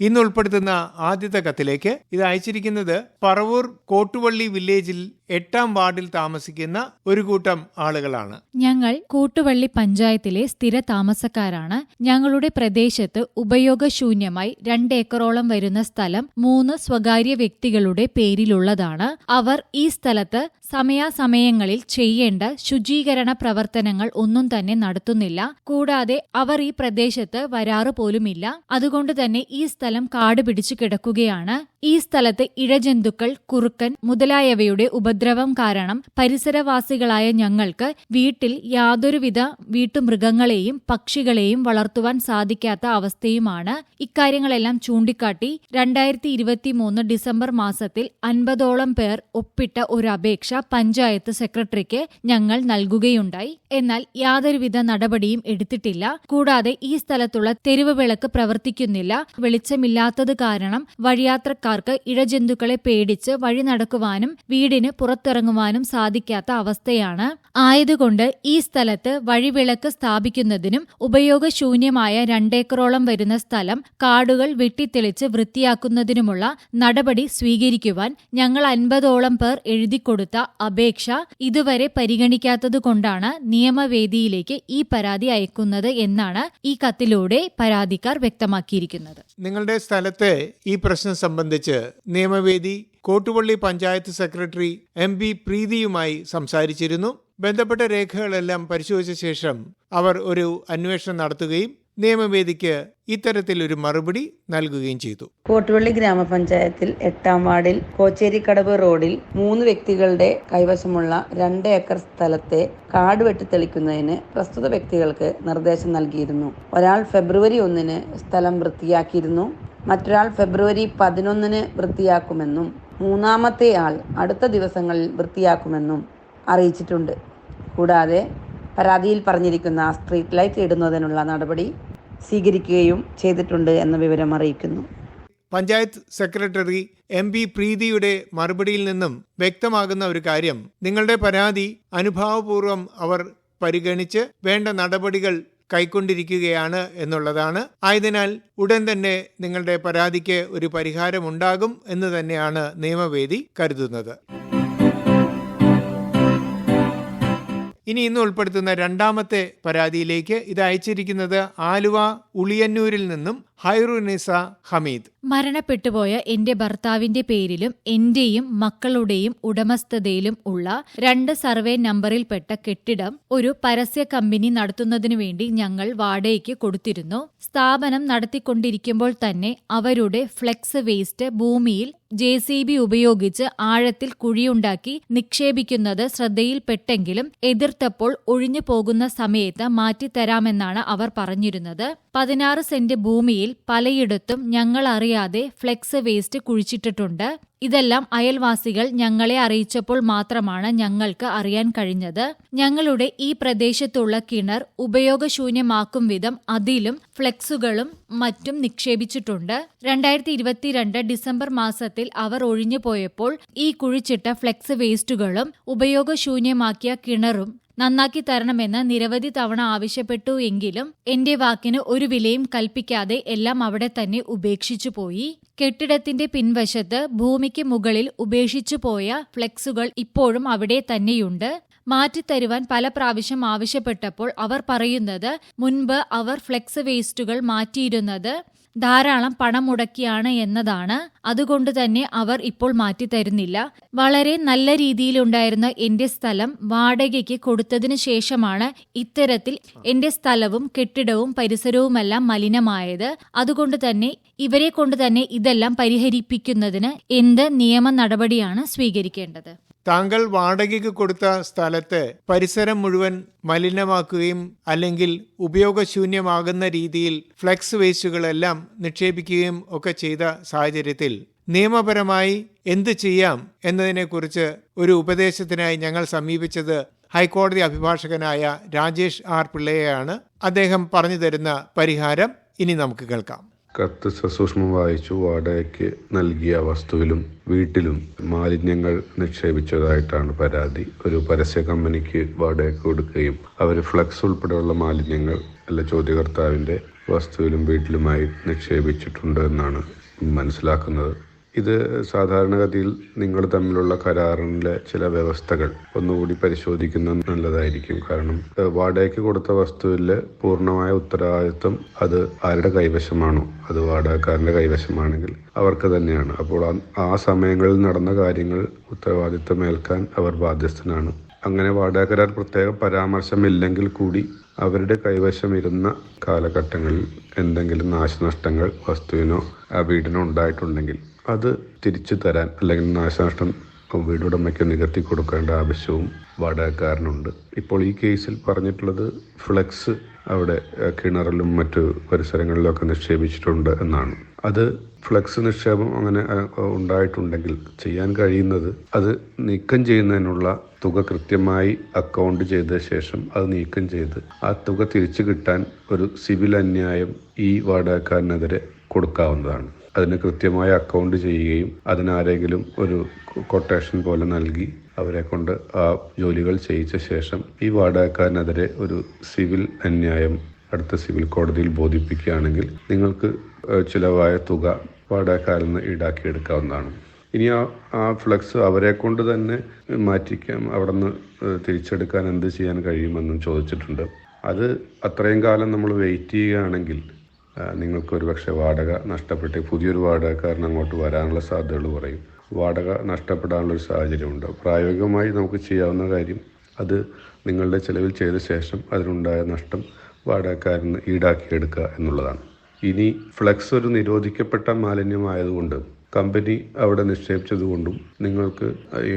ഇന്ന് ഉൾപ്പെടുത്തുന്ന ആദ്യത്തെ കത്തിലേക്ക് ഇത് അയച്ചിരിക്കുന്നത് പറവൂർ കോട്ടുവള്ളി വില്ലേജിൽ എട്ടാം വാർഡിൽ താമസിക്കുന്ന ഒരു കൂട്ടം ആളുകളാണ്. ഞങ്ങൾ കൂട്ടുവള്ളി പഞ്ചായത്തിലെ സ്ഥിര താമസക്കാരാണ്. ഞങ്ങളുടെ പ്രദേശത്ത് ഉപയോഗശൂന്യമായി രണ്ട് ഏക്കറോളം വരുന്ന സ്ഥലം മൂന്ന് സ്വകാര്യ വ്യക്തികളുടെ പേരിലുള്ളതാണ്. അവർ ഈ സ്ഥലത്ത് സമയാസമയങ്ങളിൽ ചെയ്യേണ്ട ശുചീകരണ പ്രവർത്തനങ്ങൾ ഒന്നും തന്നെ നടത്തുന്നില്ല. കൂടാതെ അവർ ഈ പ്രദേശത്ത് വരാറ് പോലുമില്ല. അതുകൊണ്ട് തന്നെ ഈ സ്ഥലം കാട് പിടിച്ചു കിടക്കുകയാണ് ഈ സ്ഥലത്ത് ഇഴജന്തുക്കൾ കുറുക്കൻ മുതലായവയുടെ ഉപദ്രവം കാരണം പരിസരവാസികളായ ഞങ്ങൾക്ക് വീട്ടിൽ യാതൊരുവിധ വീട്ടുമൃഗങ്ങളെയും പക്ഷികളെയും വളർത്തുവാൻ സാധിക്കാത്ത അവസ്ഥയുമാണ് ഇക്കാര്യങ്ങളെല്ലാം ചൂണ്ടിക്കാട്ടി രണ്ടായിരത്തി ഇരുപത്തിമൂന്ന് ഡിസംബർ മാസത്തിൽ അൻപതോളം പേർ ഒപ്പിട്ട ഒരു അപേക്ഷ പഞ്ചായത്ത് സെക്രട്ടറിക്ക് ഞങ്ങൾ നൽകുകയുണ്ടായി. എന്നാൽ യാതൊരുവിധ നടപടിയും എടുത്തിട്ടില്ല. കൂടാതെ ഈ സ്ഥലത്തുള്ള തെരുവ് വിളക്ക് പ്രവർത്തിക്കുന്നില്ല. വെളിച്ചമില്ലാത്തത് കാരണം വഴിയാത്രക്കാർക്ക് ഇഴജന്തുക്കളെ പേടിച്ച് വഴി നടക്കുവാനും വീടിന് പുറത്തിറങ്ങുവാനും സാധിക്കാത്ത അവസ്ഥയാണ്. ആയതുകൊണ്ട് ഈ സ്ഥലത്ത് വഴിവിളക്ക് സ്ഥാപിക്കുന്നതിനും ഉപയോഗശൂന്യമായ രണ്ടേക്കറോളം വരുന്ന സ്ഥലം കാടുകൾ വെട്ടിത്തെളിച്ച് വൃത്തിയാക്കുന്നതിനുമുള്ള നടപടി സ്വീകരിക്കുവാൻ ഞങ്ങൾ അൻപതോളം പേർ എഴുതിക്കൊടുത്ത അപേക്ഷ ഇതുവരെ പരിഗണിക്കാത്തതുകൊണ്ടാണ് നിയമവേദിയിലേക്ക് ഈ പരാതി അയക്കുന്നത് എന്നാണ് ഈ കത്തിലൂടെ പരാതിക്കാർ വ്യക്തമാക്കിയിരിക്കുന്നത്. നിങ്ങളുടെ സ്ഥലത്തെ ഈ പ്രശ്നം സംബന്ധിച്ച് Niyamavedi Kottupally panchayat secretary M B പ്രീതിയുമായി സംസാരിച്ചിരുന്നു. ബന്ധപ്പെട്ട രേഖകളെല്ലാം പരിശോധിച്ച ശേഷം അവർ ഒരു അന്വേഷണം നടത്തുകയും നിയമവേദിക്ക് ഇത്തരത്തിലൊരു മറുപടി നൽകുകയും ചെയ്തു. കോട്ടുവള്ളി ഗ്രാമപഞ്ചായത്തിൽ എട്ടാം വാർഡിൽ കോച്ചേരിക്കടവ് റോഡിൽ മൂന്ന് വ്യക്തികളുടെ കൈവശമുള്ള രണ്ട് ഏക്കർ സ്ഥലത്തെ കാട് വെട്ടിത്തെളിക്കുന്നതിന് പ്രസ്തുത വ്യക്തികൾക്ക് നിർദ്ദേശം നൽകിയിരുന്നു. ഒരാൾ ഫെബ്രുവരി ഒന്നിന് സ്ഥലം വൃത്തിയാക്കിയിരുന്നു. മറ്റൊരാൾ ഫെബ്രുവരി പതിനൊന്നിന് വൃത്തിയാക്കുമെന്നും മൂന്നാമത്തെ ആൾ അടുത്ത ദിവസങ്ങളിൽ വൃത്തിയാക്കുമെന്നും അറിയിച്ചിട്ടുണ്ട്. കൂടാതെ പരാതിയിൽ പറഞ്ഞിരിക്കുന്ന സ്ട്രീറ്റ് ലൈറ്റ് ഇടുന്നതിനുള്ള നടപടി സ്വീകരിക്കുകയും ചെയ്തിട്ടുണ്ട് എന്ന വിവരം അറിയിക്കുന്നു. പഞ്ചായത്ത് സെക്രട്ടറി എം പി പ്രീതിയുടെ മറുപടിയിൽ നിന്നും വ്യക്തമാകുന്ന ഒരു കാര്യം നിങ്ങളുടെ പരാതി അനുഭാവപൂർവം അവർ പരിഗണിച്ച് വേണ്ട നടപടികൾ കൈക്കൊണ്ടിരിക്കുകയാണ് എന്നുള്ളതാണ്. ആയതിനാൽ ഉടൻ തന്നെ നിങ്ങളുടെ പരാതിക്ക് ഒരു പരിഹാരമുണ്ടാകും എന്ന് തന്നെയാണ് നിയമവേദി കരുതുന്നത്. ഇനി ഇന്ന് ഉൾപ്പെടുത്തുന്ന രണ്ടാമത്തെ പരാതിയിലേക്ക് ഇത് അയച്ചിരിക്കുന്നത് ആലുവ ഉളിയന്നൂരിൽ നിന്നും ഹൈറുനിസ ഹമീദ്. മരണപ്പെട്ടുപോയ എന്റെ ഭർത്താവിന്റെ പേരിലും എന്റെയും മക്കളുടെയും ഉടമസ്ഥതയിലും ഉള്ള രണ്ട് സർവേ നമ്പറിൽപ്പെട്ട കെട്ടിടം ഒരു പരസ്യ കമ്പനി നടത്തുന്നതിനു വേണ്ടി ഞങ്ങൾ വാടകയ്ക്ക് കൊടുത്തിരുന്നു. സ്ഥാപനം നടത്തിക്കൊണ്ടിരിക്കുമ്പോൾ തന്നെ അവരുടെ ഫ്ലെക്സ് വേസ്റ്റ് ഭൂമിയിൽ ജെ സി ബി ഉപയോഗിച്ച് ആഴത്തിൽ കുഴിയുണ്ടാക്കി നിക്ഷേപിക്കുന്നത് ശ്രദ്ധയിൽപ്പെട്ടെങ്കിലും എതിർത്തപ്പോൾ ഒഴിഞ്ഞു പോകുന്ന സമയത്ത് മാറ്റിത്തരാമെന്നാണ് അവർ പറഞ്ഞിരുന്നത്. പതിനാറ് സെന്റ് ഭൂമിയിൽ പലയിടത്തും ഞങ്ങൾ അറിയാതെ ഫ്ലെക്സ് വേസ്റ്റ് കുഴിച്ചിട്ടിട്ടുണ്ട്. ഇതെല്ലാം അയൽവാസികൾ ഞങ്ങളെ അറിയിച്ചപ്പോൾ മാത്രമാണ് ഞങ്ങൾക്ക് അറിയാൻ കഴിഞ്ഞത്. ഞങ്ങളുടെ ഈ പ്രദേശത്തുള്ള കിണർ ഉപയോഗശൂന്യമാക്കും വിധം അതിലും ഫ്ലെക്സുകളും മറ്റും നിക്ഷേപിച്ചിട്ടുണ്ട്. രണ്ടായിരത്തി ഇരുപത്തിരണ്ട് ഡിസംബർ മാസത്തിൽ അവർ ഒഴിഞ്ഞു പോയപ്പോൾ ഈ കുഴിച്ചിട്ട ഫ്ലെക്സ് വേസ്റ്റുകളും ഉപയോഗശൂന്യമാക്കിയ കിണറും നന്നാക്കി തരണമെന്ന് നിരവധി തവണ ആവശ്യപ്പെട്ടു എങ്കിലും എന്റെ വാക്കിന് ഒരു വിലയും കൽപ്പിക്കാതെ എല്ലാം അവിടെ തന്നെ ഉപേക്ഷിച്ചു പോയി. കെട്ടിടത്തിന്റെ പിൻവശത്ത് ഭൂമിക്ക് മുകളിൽ ഉപേക്ഷിച്ചു പോയ ഫ്ലെക്സുകൾ ഇപ്പോഴും അവിടെ തന്നെയുണ്ട്. മാറ്റിത്തരുവാൻ പല പ്രാവശ്യം ആവശ്യപ്പെട്ടപ്പോൾ അവർ പറയുന്നത് മുൻപ് അവർ ഫ്ലെക്സ് വേസ്റ്റുകൾ മാറ്റിയിരുന്നത് ധാരാളം പണം മുടക്കിയാണ് എന്നതാണ്. അതുകൊണ്ട് തന്നെ അവർ ഇപ്പോൾ മാറ്റിത്തരുന്നില്ല വളരെ നല്ല രീതിയിലുണ്ടായിരുന്ന എന്റെ സ്ഥലം വാടകയ്ക്ക് കൊടുത്തതിനു ശേഷമാണ് ഇത്തരത്തിൽ എന്റെ സ്ഥലവും കെട്ടിടവും പരിസരവുമെല്ലാം മലിനമായത്. അതുകൊണ്ട് തന്നെ ഇവരെ കൊണ്ട് തന്നെ ഇതെല്ലാം പരിഹരിപ്പിക്കുന്നതിന് എന്ത് നിയമ നടപടിയാണ് സ്വീകരിക്കേണ്ടത്? താങ്കൾ വാടകയ്ക്ക് കൊടുത്ത സ്ഥലത്ത് പരിസരം മുഴുവൻ മലിനമാക്കുകയും അല്ലെങ്കിൽ ഉപയോഗശൂന്യമാകുന്ന രീതിയിൽ ഫ്ലെക്സ് വേസ്റ്റുകളെല്ലാം നിക്ഷേപിക്കുകയും ഒക്കെ ചെയ്ത സാഹചര്യത്തിൽ നിയമപരമായി എന്ത് ചെയ്യാം എന്നതിനെക്കുറിച്ച് ഒരു ഉപദേശത്തിനായി ഞങ്ങൾ സമീപിച്ചത് ഹൈക്കോടതി അഭിഭാഷകനായ രാജേഷ് ആർ പിള്ളയെയാണ്. അദ്ദേഹം പറഞ്ഞു തരുന്ന പരിഹാരം ഇനി നമുക്ക് കേൾക്കാം. കത്ത് സസൂക്ഷ്മം വായിച്ചു വാടകയ്ക്ക് നൽകിയ വസ്തുവിലും വീട്ടിലും മാലിന്യങ്ങൾ നിക്ഷേപിച്ചതായിട്ടാണ് പരാതി. ഒരു പരസ്യ കമ്പനിക്ക് വാടകയ്ക്ക് കൊടുക്കുകയും അവർ ഫ്ലക്സ് ഉൾപ്പെടെയുള്ള മാലിന്യങ്ങൾ അല്ല ചോദ്യകർത്താവിന്റെ വസ്തുവിലും വീട്ടിലുമായി നിക്ഷേപിച്ചിട്ടുണ്ട് എന്നാണ് മനസ്സിലാക്കുന്നത്. ഇത് സാധാരണഗതിയിൽ നിങ്ങൾ തമ്മിലുള്ള കരാറിലെ ചില വ്യവസ്ഥകൾ ഒന്നുകൂടി പരിശോധിക്കുന്നത് നല്ലതായിരിക്കും. കാരണം വാടകയ്ക്ക് കൊടുത്ത വസ്തുവിൽ പൂർണമായ ഉത്തരവാദിത്വം അത് ആരുടെ കൈവശമാണോ? അത് വാടകക്കാരന്റെ കൈവശമാണെങ്കിൽ അവർക്ക് തന്നെയാണ്. അപ്പോൾ ആ- ആ സമയങ്ങളിൽ നടന്ന കാര്യങ്ങൾ ഉത്തരവാദിത്വം ഏൽക്കാൻ അവർ ബാധ്യസ്ഥനാണ്. അങ്ങനെ വാടക കരാർ പ്രത്യേക പരാമർശമില്ലെങ്കിൽ കൂടി അവരുടെ കൈവശം ഇരുന്ന കാലഘട്ടങ്ങളിൽ എന്തെങ്കിലും നാശനഷ്ടങ്ങൾ വസ്തുവിനോ ആ വീടിനോ ഉണ്ടായിട്ടുണ്ടെങ്കിൽ അത് തിരിച്ചു തരാൻ അല്ലെങ്കിൽ നാശനഷ്ടം വീടുടമയ്ക്ക് നികത്തി കൊടുക്കേണ്ട ആവശ്യവും വാടകക്കാരനുണ്ട്. ഇപ്പോൾ ഈ കേസിൽ പറഞ്ഞിട്ടുള്ളത് ഫ്ലെക്സ് അവിടെ കിണറിലും മറ്റു പരിസരങ്ങളിലൊക്കെ നിക്ഷേപിച്ചിട്ടുണ്ട് എന്നാണ്. അത് ഫ്ലെക്സ് നിക്ഷേപം അങ്ങനെ ഉണ്ടായിട്ടുണ്ടെങ്കിൽ ചെയ്യാൻ കഴിയുന്നത് അത് നീക്കം ചെയ്യുന്നതിനുള്ള തുക കൃത്യമായി അക്കൗണ്ട് ചെയ്ത ശേഷം അത് നീക്കം ചെയ്ത് ആ തുക തിരിച്ചു കിട്ടാൻ ഒരു സിവിൽ അന്യായം ഈ വാടകക്കാരനെതിരെ കൊടുക്കാവുന്നതാണ്. അതിന് കൃത്യമായ അക്കൗണ്ട് ചെയ്യുകയും അതിനാരെങ്കിലും ഒരു കൊട്ടേഷൻ പോലെ നൽകി അവരെ കൊണ്ട് ആ ജോലികൾ ചെയ്യിച്ച ശേഷം ഈ വാടകക്കാരനെതിരെ ഒരു സിവിൽ അന്യായം അടുത്ത സിവിൽ കോടതിയിൽ ബോധിപ്പിക്കുകയാണെങ്കിൽ നിങ്ങൾക്ക് ചിലവായ തുക വാടകക്കാരിൽ നിന്ന് ഈടാക്കിയെടുക്കാവുന്നതാണ്. ഇനി ആ ആ ഫ്ലക്സ് അവരെ കൊണ്ട് തന്നെ മാറ്റിക്കാം അവിടെ നിന്ന് തിരിച്ചെടുക്കാൻ എന്ത് ചെയ്യാൻ കഴിയുമെന്നും ചോദിച്ചിട്ടുണ്ട്. അത് അത്രയും കാലം നമ്മൾ വെയിറ്റ് ചെയ്യുകയാണെങ്കിൽ നിങ്ങൾക്ക് ഒരു പക്ഷേ വാടക നഷ്ടപ്പെട്ട് പുതിയൊരു വാടകക്കാരൻ അങ്ങോട്ട് വരാനുള്ള സാധ്യതകൾ കുറയും. വാടക നഷ്ടപ്പെടാനുള്ള ഒരു സാഹചര്യമുണ്ട്. പ്രായോഗികമായി നമുക്ക് ചെയ്യാവുന്ന കാര്യം അത് നിങ്ങളുടെ ചിലവിൽ ചെയ്ത ശേഷം അതിനുണ്ടായ നഷ്ടം വാടകക്കാരന് ഈടാക്കിയെടുക്കുക എന്നുള്ളതാണ്. ഇനി ഫ്ലെക്സ് ഒരു നിരോധിക്കപ്പെട്ട മാലിന്യമായതുകൊണ്ട് കമ്പനി അവിടെ നിക്ഷേപിച്ചതുകൊണ്ടും നിങ്ങൾക്ക്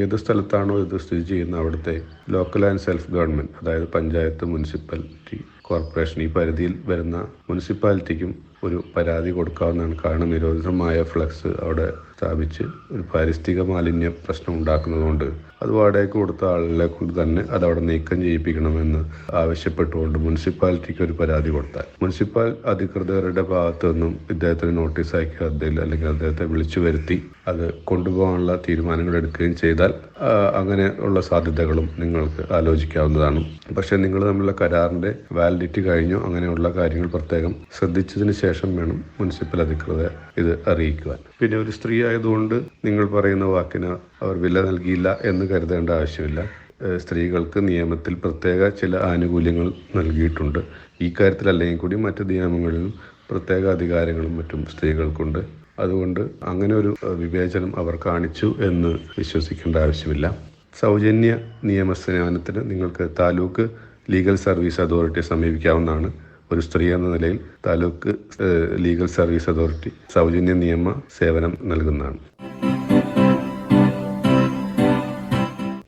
ഏത് സ്ഥലത്താണോ ഇത് സ്ഥിതി ചെയ്യുന്ന അവിടുത്തെ ലോക്കൽ ആൻഡ് സെൽഫ് ഗവൺമെന്റ് അതായത് പഞ്ചായത്ത് മുനിസിപ്പാലിറ്റി കോർപ്പറേഷൻ ഈ പരിധിയിൽ വരുന്ന മുനിസിപ്പാലിറ്റിക്കും ഒരു പരാതി കൊടുക്കാവുന്നതാണ്. കാരണം നിരോധിതമായ ഫ്ലക്സ് അവിടെ സ്ഥാപിച്ച് ഒരു പാരിസ്ഥിതിക മാലിന്യ പ്രശ്നം ഉണ്ടാക്കുന്നതുകൊണ്ട് അത് വാടകയ്ക്ക് കൊടുത്ത ആളുകളെ കൊണ്ട് തന്നെ അത് അവിടെ നീക്കം ചെയ്യിപ്പിക്കണമെന്ന് ആവശ്യപ്പെട്ടുകൊണ്ട് മുനിസിപ്പാലിറ്റിക്ക് ഒരു പരാതി കൊടുത്താൽ. മുനിസിപ്പൽ അധികൃതരുടെ ഭാഗത്തു നിന്നും ഇദ്ദേഹത്തിന് നോട്ടീസ് അയക്കുക അദ്ദേഹം അല്ലെങ്കിൽ അദ്ദേഹത്തെ വിളിച്ചു വരുത്തി അത് കൊണ്ടുപോകാനുള്ള തീരുമാനങ്ങൾ എടുക്കുകയും ചെയ്താൽ അങ്ങനെ ഉള്ള സാധ്യതകളും നിങ്ങൾക്ക് ആലോചിക്കാവുന്നതാണ്. പക്ഷെ നിങ്ങൾ തമ്മിലുള്ള കരാറിന്റെ വാലിഡിറ്റി കഴിഞ്ഞോ അങ്ങനെയുള്ള കാര്യങ്ങൾ പ്രത്യേകം ശ്രദ്ധിച്ചതിന് ശേഷം വേണം മുനിസിപ്പൽ അധികൃതർ ഇത് അറിയിക്കുവാൻ. പിന്നെ ഒരു സ്ത്രീ ആയതുകൊണ്ട് നിങ്ങൾ പറയുന്ന വാക്കിന് അവർ വില നൽകിയില്ല എന്ന് കരുതേണ്ട ആവശ്യമില്ല. സ്ത്രീകൾക്ക് നിയമത്തിൽ പ്രത്യേക ചില ആനുകൂല്യങ്ങൾ നൽകിയിട്ടുണ്ട്. ഈ കാര്യത്തിൽ അല്ലെങ്കിൽ കൂടി മറ്റ് നിയമങ്ങളിലും പ്രത്യേക അധികാരങ്ങളും മറ്റും സ്ത്രീകൾക്കുണ്ട്. അതുകൊണ്ട് അങ്ങനെ ഒരു വിവേചനം അവർ കാണിച്ചു എന്ന് വിശ്വസിക്കേണ്ട ആവശ്യമില്ല. സൗജന്യ നിയമസേവനത്തിന് നിങ്ങൾക്ക് താലൂക്ക് ലീഗൽ സർവീസ് അതോറിറ്റിയെ സമീപിക്കാവുന്നതാണ്. ഒരു സ്ത്രീ എന്ന നിലയിൽ താലൂക്ക് ലീഗൽ സർവീസ് അതോറിറ്റി സൗജന്യ നിയമ സേവനം നൽകുന്നതാണ്.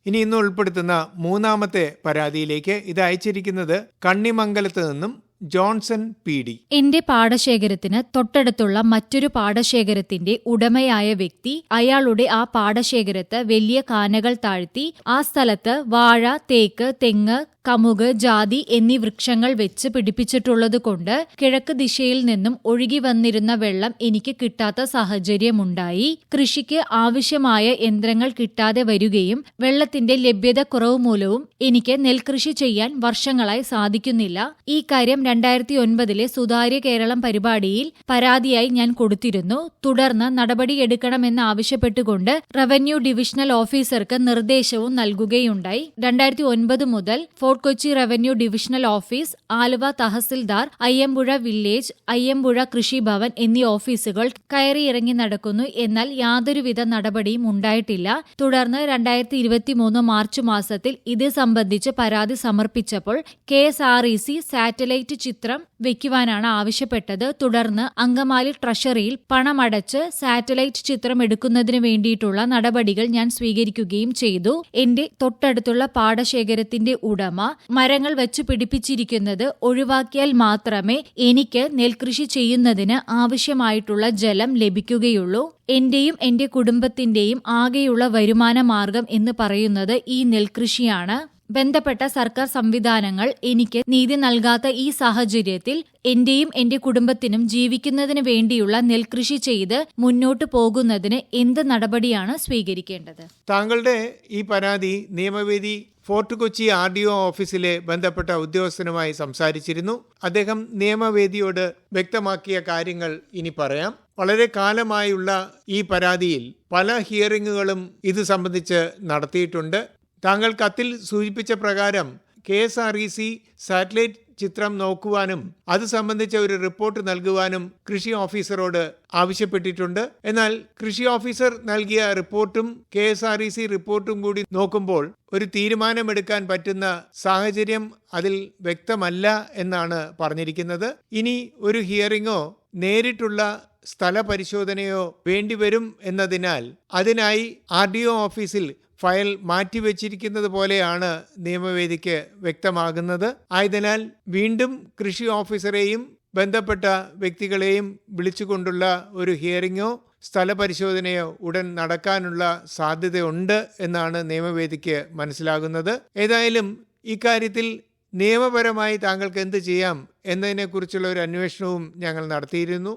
ഇനി ഇന്ന് ഉൾപ്പെടുത്തുന്ന മൂന്നാമത്തെ പരാതിയിലേക്ക് ഇത് അയച്ചിരിക്കുന്നത് കണ്ണിമംഗലത്ത് നിന്നും ജോൺസൺ പി. ഡി. എന്റെ പാടശേഖരത്തിന് തൊട്ടടുത്തുള്ള മറ്റൊരു പാടശേഖരത്തിന്റെ ഉടമയായ വ്യക്തി അയാളുടെ ആ പാടശേഖരത്ത് വലിയ കാനകൾ താഴ്ത്തി ആ സ്ഥലത്ത് വാഴ തേക്ക് തെങ്ങ് കമുക് ജാതി എന്നീ വൃക്ഷങ്ങൾ വെച്ച് പിടിപ്പിച്ചിട്ടുള്ളത് കൊണ്ട് കിഴക്ക് ദിശയിൽ നിന്നും ഒഴുകി വന്നിരുന്ന വെള്ളം എനിക്ക് കിട്ടാത്ത സാഹചര്യമുണ്ടായി. കൃഷിക്ക് ആവശ്യമായ യന്ത്രങ്ങൾ കിട്ടാതെ വരികയും വെള്ളത്തിന്റെ ലഭ്യത കുറവ് മൂലവും എനിക്ക് നെൽകൃഷി ചെയ്യാൻ വർഷങ്ങളായി സാധിക്കുന്നില്ല. ഈ കാര്യം രണ്ടായിരത്തി ഒൻപതിലെ സുതാര്യ കേരളം പരിപാടിയിൽ പരാതിയായി ഞാൻ കൊടുത്തിരുന്നു. തുടർന്ന് നടപടിയെടുക്കണമെന്ന് ആവശ്യപ്പെട്ടുകൊണ്ട് റവന്യൂ ഡിവിഷണൽ ഓഫീസർക്ക് നിർദ്ദേശവും നൽകുകയുണ്ടായി. രണ്ടായിരത്തി ഒൻപത് മുതൽ Fort Kochi revenue divisional office Aluva tahsildar Ayyampuzha village Ayyampuzha Krishibhavan എന്നീ ഓഫീസുകൾ കയറിയിറങ്ങി നടക്കുന്നു. എന്നാൽ യാതൊരുവിധ നടപടിയും ഉണ്ടായിട്ടില്ല. തുടർന്ന് രണ്ടായിരത്തി ഇരുപത്തിമൂന്ന് മാർച്ച് മാസത്തിൽ ഇത് സംബന്ധിച്ച് പരാതി സമർപ്പിച്ചപ്പോൾ K S R E C satellite ചിത്രം വെക്കുവാനാണ് ആവശ്യപ്പെട്ടത്. തുടർന്ന് അങ്കമാലി ട്രഷറിയിൽ പണമടച്ച് സാറ്റലൈറ്റ് ചിത്രം എടുക്കുന്നതിന് വേണ്ടിയിട്ടുള്ള നടപടികൾ ഞാൻ സ്വീകരിക്കുകയും ചെയ്തു. എന്റെ തൊട്ടടുത്തുള്ള പാടശേഖരത്തിന്റെ ഉടമ മരങ്ങൾ വെച്ചു പിടിപ്പിച്ചിരിക്കുന്നത് ഒഴിവാക്കിയാൽ മാത്രമേ എനിക്ക് നെൽകൃഷി ചെയ്യുന്നതിന് ആവശ്യമായിട്ടുള്ള ജലം ലഭിക്കുകയുള്ളൂ. എന്റെയും എന്റെ കുടുംബത്തിന്റെയും ആകെയുള്ള വരുമാന മാർഗം എന്ന് പറയുന്നത് ഈ നെൽകൃഷിയാണ്. ബന്ധപ്പെട്ട സർക്കാർ സംവിധാനങ്ങൾ എനിക്ക് നീതി നൽകാത്ത ഈ സാഹചര്യത്തിൽ എന്റെയും എന്റെ കുടുംബത്തിനും ജീവിക്കുന്നതിന് വേണ്ടിയുള്ള നെൽകൃഷി ചെയ്ത് മുന്നോട്ട് പോകുന്നതിന് എന്ത് നടപടിയാണ് സ്വീകരിക്കേണ്ടത്? താങ്കളുടെ ഈ പരാതി Niyamavedi Fort Kochi R D O ഓഫീസിലെ ബന്ധപ്പെട്ട ഉദ്യോഗസ്ഥനുമായി സംസാരിച്ചിരുന്നു. അദ്ദേഹം നിയമവേദിയോട് വ്യക്തമാക്കിയ കാര്യങ്ങൾ ഇനി പറയാം. വളരെ കാലമായുള്ള ഈ പരാതിയിൽ പല ഹിയറിങ്ങുകളും ഇത് സംബന്ധിച്ച് നടത്തിയിട്ടുണ്ട്. താങ്കൾ കത്തിൽ സൂചിപ്പിച്ച പ്രകാരം K S R E C satellite ചിത്രം നോക്കുവാനും അത് സംബന്ധിച്ച ഒരു റിപ്പോർട്ട് നൽകുവാനും കൃഷി ഓഫീസറോട് ആവശ്യപ്പെട്ടിട്ടുണ്ട്. എന്നാൽ കൃഷി ഓഫീസർ നൽകിയ റിപ്പോർട്ടും K S R E C റിപ്പോർട്ടും കൂടി നോക്കുമ്പോൾ ഒരു തീരുമാനമെടുക്കാൻ പറ്റുന്ന സാഹചര്യം അതിൽ വ്യക്തമല്ല എന്നാണ് പറഞ്ഞിരിക്കുന്നത്. ഇനി ഒരു ഹിയറിങ്ങോ നേരിട്ടുള്ള സ്ഥല പരിശോധനയോ വേണ്ടിവരും എന്നതിനാൽ അതിനായി ആർ ഡി ഒ ഓഫീസിൽ ഫയൽ മാറ്റിവെച്ചിരിക്കുന്നത് പോലെയാണ് നിയമവേദിക്ക് വ്യക്തമാകുന്നത്. ആയതിനാൽ വീണ്ടും കൃഷി ഓഫീസറെയും ബന്ധപ്പെട്ട വ്യക്തികളെയും വിളിച്ചുകൊണ്ടുള്ള ഒരു ഹിയറിങ്ങോ സ്ഥലപരിശോധനയോ ഉടൻ നടക്കാനുള്ള സാധ്യതയുണ്ട് എന്നാണ് നിയമവേദിക്ക് മനസ്സിലാകുന്നത്. ഏതായാലും ഇക്കാര്യത്തിൽ നിയമപരമായി താങ്കൾക്ക് എന്ത് ചെയ്യാം എന്നതിനെക്കുറിച്ചുള്ള ഒരു അന്വേഷണവും ഞങ്ങൾ നടത്തിയിരുന്നു.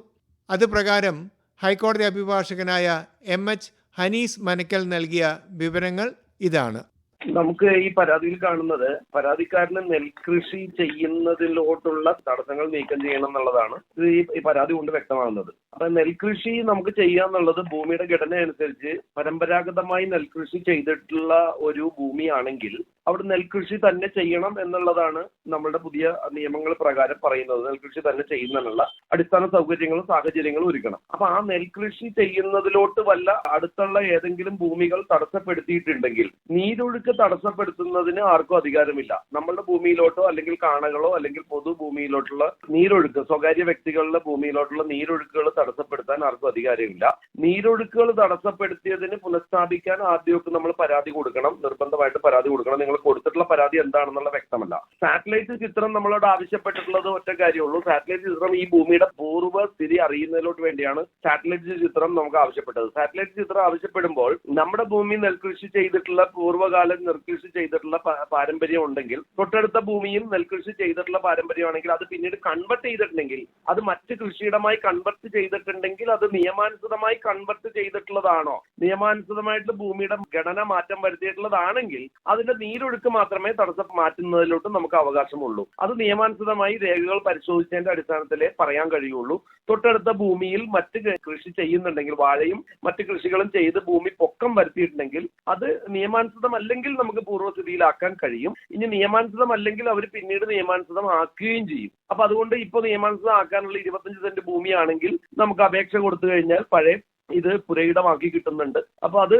അത് പ്രകാരം ഹൈക്കോടതി അഭിഭാഷകനായ എം എച്ച് ഹനീസ് മനക്കൽ നൽകിയ വിവരങ്ങൾ ഇതാണ്. നമുക്ക് ഈ പരാതിയിൽ കാണുന്നത് പരാതിക്കാരന് നെൽകൃഷി ചെയ്യുന്നതിലോട്ടുള്ള തടസ്സങ്ങൾ നീക്കം ചെയ്യണം എന്നുള്ളതാണ് ഇത് ഈ പരാതി കൊണ്ട് വ്യക്തമാകുന്നത്. അപ്പൊ നെൽകൃഷി നമുക്ക് ചെയ്യാന്നുള്ളത് ഭൂമിയുടെ ഘടന അനുസരിച്ച് പരമ്പരാഗതമായി നെൽകൃഷി ചെയ്തിട്ടുള്ള ഒരു ഭൂമിയാണെങ്കിൽ അവിടെ നെൽകൃഷി തന്നെ ചെയ്യണം എന്നുള്ളതാണ് നമ്മളുടെ പുതിയ നിയമങ്ങൾ പ്രകാരം പറയുന്നത്. നെൽകൃഷി തന്നെ ചെയ്യുന്നതിനുള്ള അടിസ്ഥാന സൗകര്യങ്ങളും സാഹചര്യങ്ങളും ഒരുക്കണം. അപ്പൊ ആ നെൽകൃഷി ചെയ്യുന്നതിലോട്ട് വല്ല അടുത്തുള്ള ഏതെങ്കിലും ഭൂമികൾ തടസ്സപ്പെടുത്തിയിട്ടുണ്ടെങ്കിൽ നീരൊഴുക്ക് തടസ്സപ്പെടുത്തുന്നതിന് ആർക്കും അധികാരമില്ല. നമ്മളുടെ ഭൂമിയിലോട്ടോ അല്ലെങ്കിൽ കാണകളോ അല്ലെങ്കിൽ പൊതു ഭൂമിയിലോട്ടുള്ള നീരൊഴുക്ക് സ്വകാര്യ വ്യക്തികളുടെ ഭൂമിയിലോട്ടുള്ള നീരൊഴുക്കുകൾ തടസ്സപ്പെടുത്താൻ ആർക്കും അധികാരമില്ല. നീരൊഴുക്കുകൾ തടസ്സപ്പെടുത്തിയതിന് പുനഃസ്ഥാപിക്കാൻ ആദ്യമൊക്കെ നമ്മൾ പരാതി കൊടുക്കണം. നിർബന്ധമായിട്ട് പരാതി കൊടുക്കണം. നിങ്ങൾ കൊടുത്തിട്ടുള്ള പരാതി എന്താണെന്നുള്ള വ്യക്തമല്ല. സാറ്റലൈറ്റ് ചിത്രം നമ്മളോട് ആവശ്യപ്പെട്ടിട്ടുള്ളത് ഒറ്റ കാര്യമുള്ളൂ സാറ്റലൈറ്റ് ചിത്രം ഈ ഭൂമിയുടെ പൂർവ സ്ഥിതി അറിയുന്നതിലോട്ട് വേണ്ടിയാണ് സാറ്റലൈറ്റ് ചിത്രം നമുക്ക് ആവശ്യപ്പെട്ടത്. സാറ്റലൈറ്റ് ചിത്രം ആവശ്യപ്പെടുമ്പോൾ നമ്മുടെ ഭൂമി നെൽകൃഷി ചെയ്തിട്ടുള്ള പൂർവകാലം നെൽകൃഷി ചെയ്തിട്ടുള്ള പാരമ്പര്യം ഉണ്ടെങ്കിൽ തൊട്ടടുത്ത ഭൂമിയും നെൽകൃഷി ചെയ്തിട്ടുള്ള പാരമ്പര്യമാണെങ്കിൽ അത് പിന്നീട് കൺവെർട്ട് ചെയ്തിട്ടുണ്ടെങ്കിൽ അത് മറ്റ് കൃഷിയിടമായി കൺവെർട്ട് ചെയ്തിട്ടുണ്ടെങ്കിൽ അത് നിയമാനുസൃതമായി കൺവെർട്ട് ചെയ്തിട്ടുള്ളതാണോ? നിയമാനുസൃതമായിട്ട് ഭൂമിയുടെ ഘടന മാറ്റം വരുത്തിയിട്ടുള്ളതാണെങ്കിൽ അതിന്റെ നീരൊഴുക്ക് മാത്രമേ തടസ്സം മാറ്റുന്നതിലോട്ട് നമുക്ക് അവകാശമുള്ളൂ. അത് നിയമാനുസൃതമായി രേഖകൾ പരിശോധിച്ചതിന്റെ അടിസ്ഥാനത്തിൽ പറയാൻ കഴിയുള്ളൂ. തൊട്ടടുത്ത ഭൂമിയിൽ മറ്റ് കൃഷി ചെയ്യുന്നുണ്ടെങ്കിൽ വാഴയും മറ്റ് കൃഷികളും ചെയ്ത് ഭൂമി പൊക്കം വരുത്തിയിട്ടുണ്ടെങ്കിൽ അത് നിയമാനുസൃതമല്ലെങ്കിൽ നമുക്ക് പൂർവസ്ഥിതിയിലാക്കാൻ കഴിയും. ഇനി നിയമാനുസൃതമല്ലെങ്കിൽ അവർ പിന്നീട് നിയമാനുസൃതമാക്കുകയും ചെയ്യും. അപ്പൊ അതുകൊണ്ട് ഇപ്പൊ നിയമാനുസൃതമാക്കാനുള്ള ഇരുപത്തഞ്ച് സെന്റ് ഭൂമിയാണെങ്കിൽ നമുക്ക് അപേക്ഷ കൊടുത്തു കഴിഞ്ഞാൽ പഴയ ഇത് പുരയിടമാക്കി കിട്ടുന്നുണ്ട്. അപ്പൊ അത്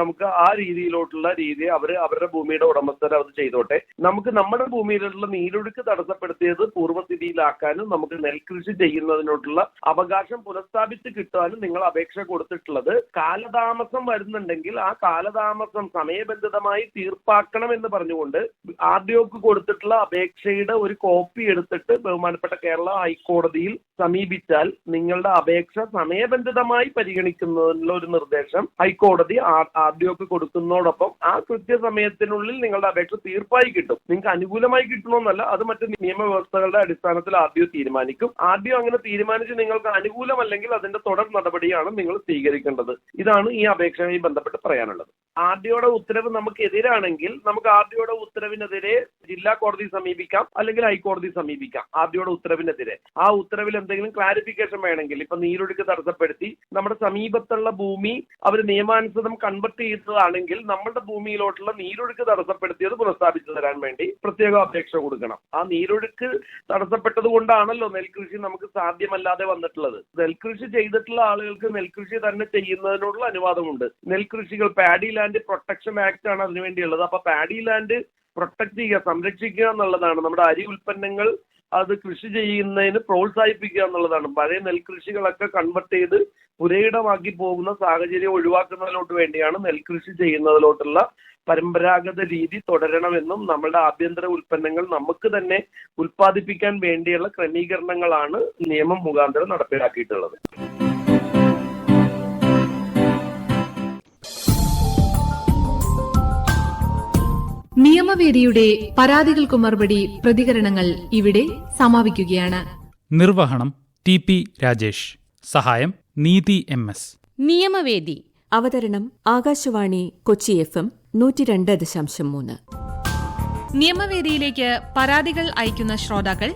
നമുക്ക് ആ രീതിയിലോട്ടുള്ള രീതി അവർ അവരുടെ ഭൂമിയുടെ ഉടമസ്ഥർ അത് ചെയ്തോട്ടെ. നമുക്ക് നമ്മുടെ ഭൂമിയിലുള്ള നീരൊഴുക്ക് തടസ്സപ്പെടുത്തിയത് പൂർവസ്ഥിതിയിലാക്കാനും നമുക്ക് നെൽകൃഷി ചെയ്യുന്നതിനോട്ടുള്ള അവകാശം പുനഃസ്ഥാപിച്ച് കിട്ടാനും നിങ്ങൾ അപേക്ഷ കൊടുത്തിട്ടുള്ളത്. കാലതാമസം വരുന്നുണ്ടെങ്കിൽ ആ കാലതാമസം സമയബന്ധിതമായി തീർപ്പാക്കണം എന്ന് പറഞ്ഞുകൊണ്ട് ആദ്യമൊക്കെ കൊടുത്തിട്ടുള്ള അപേക്ഷയുടെ ഒരു കോപ്പി എടുത്തിട്ട് ബഹുമാനപ്പെട്ട കേരള ഹൈക്കോടതിയിൽ സമീപിച്ചാൽ നിങ്ങളുടെ അപേക്ഷ സമയബന്ധിതമായി പരിഗണിക്കുന്നതിനുള്ള ഒരു നിർദ്ദേശം ഹൈക്കോടതി ആദ്യമൊക്കെ കൊടുക്കുന്നതോടൊപ്പം ആ കൃത്യസമയത്തിനുള്ളിൽ നിങ്ങളുടെ അപേക്ഷ തീർപ്പായി കിട്ടും. നിങ്ങൾക്ക് അനുകൂലമായി കിട്ടണമെന്നല്ല അത് മറ്റ് നിയമവ്യവസ്ഥകളുടെ അടിസ്ഥാനത്തിൽ ആദ്യം തീരുമാനിക്കും. ആദ്യം അങ്ങനെ തീരുമാനിച്ച് നിങ്ങൾക്ക് അനുകൂലമല്ലെങ്കിൽ അതിന്റെ തുടർ നടപടിയാണ് നിങ്ങൾ സ്വീകരിക്കേണ്ടത്. ഇതാണ് ഈ അപേക്ഷയുമായി ബന്ധപ്പെട്ട് പറയാനുള്ളത്. ആദ്യയുടെ ഉത്തരവ് നമുക്ക് എതിരാണെങ്കിൽ നമുക്ക് ആദ്യയുടെ ഉത്തരവിനെതിരെ ജില്ലാ കോടതി സമീപിക്കാം അല്ലെങ്കിൽ ഹൈക്കോടതി സമീപിക്കാം ആദ്യയുടെ ഉത്തരവിനെതിരെ. ആ ഉത്തരവിൽ എന്തെങ്കിലും ക്ലാരിഫിക്കേഷൻ വേണമെങ്കിൽ ഇപ്പൊ നീരൊഴുക്ക് തടസ്സപ്പെടുത്തി നമ്മുടെ സമീപത്തുള്ള ഭൂമി അവർ നിയമാനുസൃതം കൺവെർട്ട് ചെയ്തതാണെങ്കിൽ നമ്മളുടെ ഭൂമിയിലോട്ടുള്ള നീരൊഴുക്ക് തടസ്സപ്പെടുത്തിയത് പുനഃസ്ഥാപിച്ചു തരാൻ വേണ്ടി പ്രത്യേക അപേക്ഷ കൊടുക്കണം. ആ നീരൊഴുക്ക് തടസ്സപ്പെട്ടത് കൊണ്ടാണല്ലോ നെൽകൃഷി നമുക്ക് സാധ്യമല്ലാതെ വന്നിട്ടുള്ളത്. നെൽകൃഷി ചെയ്തിട്ടുള്ള ആളുകൾക്ക് നെൽകൃഷി തന്നെ ചെയ്യുന്നതിനുള്ള അനുവാദമുണ്ട്. നെൽകൃഷികൾ പാഡി ലാൻഡ് പ്രൊട്ടക്ഷൻ ആക്ട് ആണ് അതിനുവേണ്ടിയുള്ളത് അപ്പൊ പാഡി ലാൻഡ് പ്രൊട്ടക്ട് ചെയ്യുക സംരക്ഷിക്കുക എന്നുള്ളതാണ്. നമ്മുടെ അരി ഉൽപ്പന്നങ്ങൾ അത് കൃഷി ചെയ്യുന്നതിന് പ്രോത്സാഹിപ്പിക്കുക എന്നുള്ളതാണ്. പഴയ നെൽകൃഷികളൊക്കെ കൺവെർട്ട് ചെയ്ത് പുരയിടമാക്കി പോകുന്ന സാഹചര്യം ഒഴിവാക്കുന്നതിലോട്ട് വേണ്ടിയാണ് നെൽകൃഷി ചെയ്യുന്നതിലോട്ടുള്ള പരമ്പരാഗത രീതി തുടരണമെന്നും നമ്മുടെ ആഭ്യന്തര ഉൽപ്പന്നങ്ങൾ നമുക്ക് തന്നെ ഉൽപ്പാദിപ്പിക്കാൻ വേണ്ടിയുള്ള ക്രമീകരണങ്ങളാണ് നിയമം മുഖാന്തരം നടപ്പിലാക്കിയിട്ടുള്ളത്. നിയമവേദിയുടെ പരാതികൾക്കു മറുപടി പ്രതികരണങ്ങൾ ഇവിടെ സമാപിക്കുകയാണ്. നിർവഹണം ടി പി രാജേഷ്. സഹായം നീതി എം എസ്. നിയമവേദി അവതരണം ആകാശവാണി കൊച്ചി എഫ് എം നൂറ്റി രണ്ട് ദശാംശം മൂന്ന്. നിയമവേദിയിലേക്ക് പരാതികൾ അയക്കുന്ന ശ്രോതാക്കൾ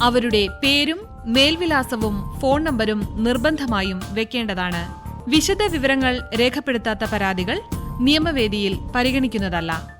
അവരുടെ പേരും മേൽവിലാസവും ഫോൺ നമ്പരും നിർബന്ധമായും വെക്കേണ്ടതാണ്. വിശദ വിവരങ്ങൾ രേഖപ്പെടുത്താത്ത പരാതികൾ നിയമവേദിയിൽ പരിഗണിക്കുന്നതല്ല.